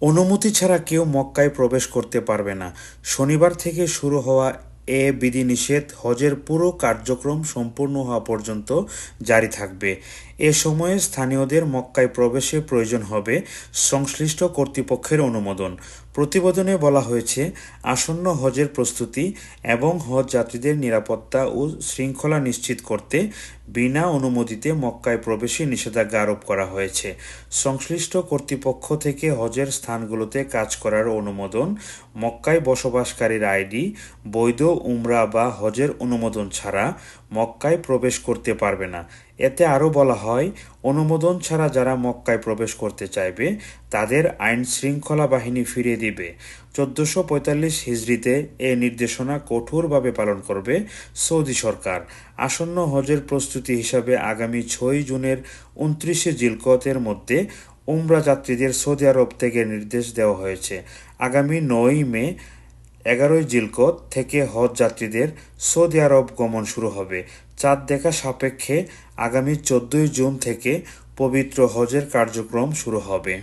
অনুমতি ছাড়া কেউ মক্কায় প্রবেশ করতে পারবে না। শনিবার থেকে শুরু হওয়া এ বিধিনিষেধ হজের পুরো কার্যক্রম সম্পূর্ণ হওয়া পর্যন্ত জারি থাকবে। এ সময়ে স্থানীয়দের মক্কায় প্রবেশে প্রয়োজন হবে সংশ্লিষ্ট কর্তৃপক্ষের অনুমোদন। প্রতিবেদনে বলা হয়েছে, আসন্ন হজের প্রস্তুতি এবং হজ যাত্রীদের নিরাপত্তা ও শৃঙ্খলা নিশ্চিত করতে বিনা অনুমতিতে মক্কায় প্রবেশে নিষেধাজ্ঞা আরোপ করা হয়েছে। সংশ্লিষ্ট কর্তৃপক্ষ থেকে হজের স্থানগুলোতে কাজ করার অনুমোদন, মক্কায় বসবাসকারীর আইডি, বৈধ উমরা বা হজের অনুমোদন ছাড়া মক্কায় প্রবেশ করতে পারবে না। এতে আরও বলা হয়, অনুমোদন ছাড়া যারা মক্কায় প্রবেশ করতে চাইবে, তাদের আইন শৃঙ্খলা বাহিনী ফিরিয়ে দিবে। চোদ্দশো পঁয়তাল্লিশ হিজড়িতে এ নির্দেশনা কঠোরভাবে পালন করবে সৌদি সরকার। আসন্ন হজের প্রস্তুতি হিসাবে আগামী ছয় জুনের উনত্রিশে জিলকতের মধ্যে উমরা যাত্রীদের সৌদি আরব থেকে নির্দেশ দেওয়া হয়েছে। আগামী নয় মে এগারোই জিলকত থেকে হজ যাত্রীদের সৌদি আরব গমন শুরু হবে। চাঁদ দেখা সাপেক্ষে আগামী চোদ্দই জুন থেকে পবিত্র হজের কার্যক্রম শুরু হবে।